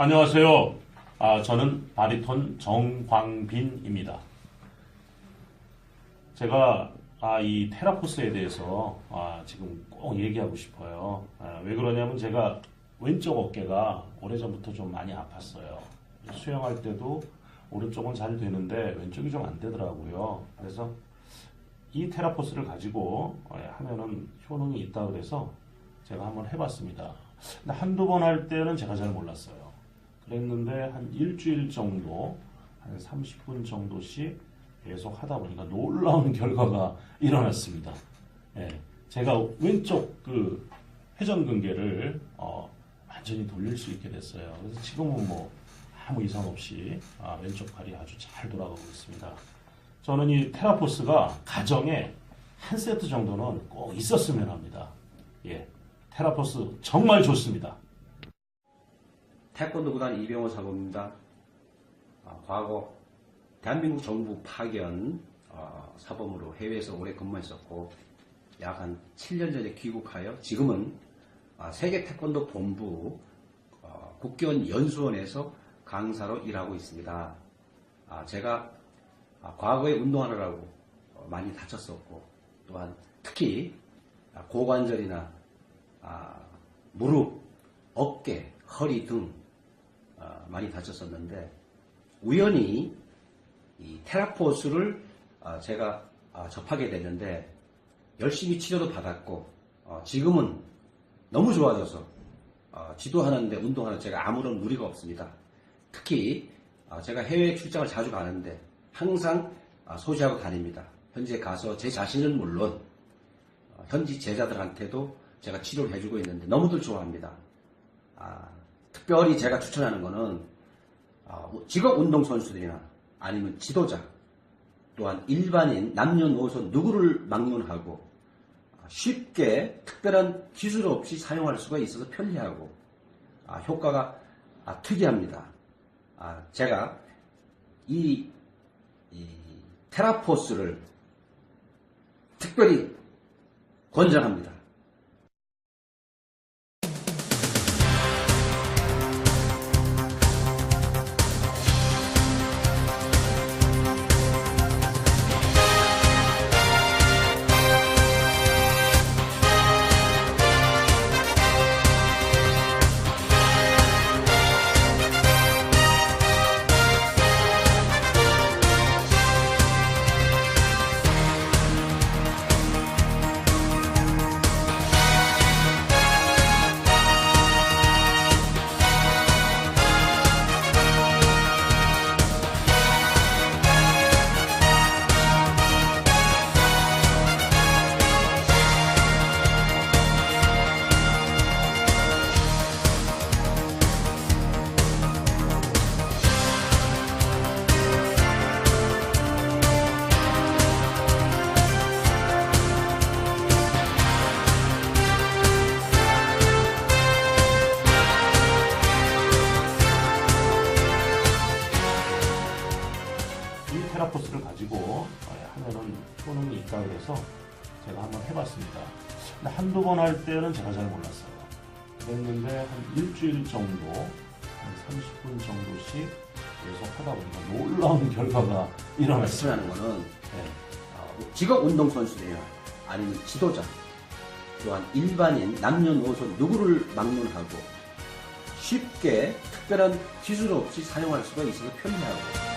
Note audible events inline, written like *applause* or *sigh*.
안녕하세요. 아, 저는 바리톤 정광빈입니다. 제가 아, 이 테라포스에 대해서 아, 지금 꼭 얘기하고 싶어요. 아, 왜 그러냐면 제가 왼쪽 어깨가 오래전부터 좀 많이 아팠어요. 수영할 때도 오른쪽은 잘 되는데 왼쪽이 좀 안 되더라고요. 그래서 이 테라포스를 가지고 어, 하면은 효능이 있다 그래서 제가 한번 해봤습니다. 근데 한두 번 할 때는 제가 잘 몰랐어요. 그랬는데 한 일주일 정도, 한 30분 정도씩 계속 하다 보니까 놀라운 *laughs* 결과가 일어났습니다. 예, 제가 왼쪽 그 회전근개를 어, 완전히 돌릴 수 있게 됐어요. 그래서 지금은 뭐 아무 이상 없이 아, 왼쪽 팔이 아주 잘 돌아가고 있습니다. 저는 이 테라포스가 가정에 한 세트 정도는 꼭 있었으면 합니다. 예, 테라포스 정말 좋습니다. 태권도 구단 이병호 사범입니다. 아, 과거 대한민국 정부 파견 어, 사범으로 해외에서 오래 근무했었고 약 한 7년 전에 귀국하여 지금은 아, 세계 태권도 본부 어, 국견 연수원에서 강사로 일하고 있습니다. 아, 제가 아, 과거에 운동하느라고 어, 많이 다쳤었고 또한 특히 아, 고관절이나 아, 무릎, 어깨, 허리 등 어, 많이 다쳤었는데 우연히 이 테라포스를 어, 제가 어, 접하게 됐는데 열심히 치료도 받았고 어, 지금은 너무 좋아져서 어, 지도하는데 운동하는 제가 아무런 무리가 없습니다. 특히 어, 제가 해외 출장을 자주 가는데 항상 어, 소지하고 다닙니다. 현재 가서 제 자신은 물론 어, 현지 제자들한테도 제가 치료를 해주고 있는데 너무들 좋아합니다. 아, 특별히 제가 추천하는 아, 직업 운동 선수들이나 아니면 지도자 또한 일반인 남녀노소 누구를 막론하고 아, 쉽게 특별한 기술 없이 사용할 수가 있어서 편리하고 아, 효과가 아, 특이합니다. 아, 제가 이, 이 테라포스를 특별히 권장합니다. 있다 그래서 제가 한번 해봤습니다. 근데 한두 번 할 때는 제가 잘 몰랐어요. 그랬는데 한 일주일 정도, 한 30분 정도씩 계속 하다 보니까 놀라운 결과가 일어났어요. 말씀하는 거는 네. 어, 직업 운동 선수들이나 아니면 지도자 또한 일반인 남녀노소 누구를 막론하고 쉽게 특별한 기술 없이 사용할 수가 있어서 편리하고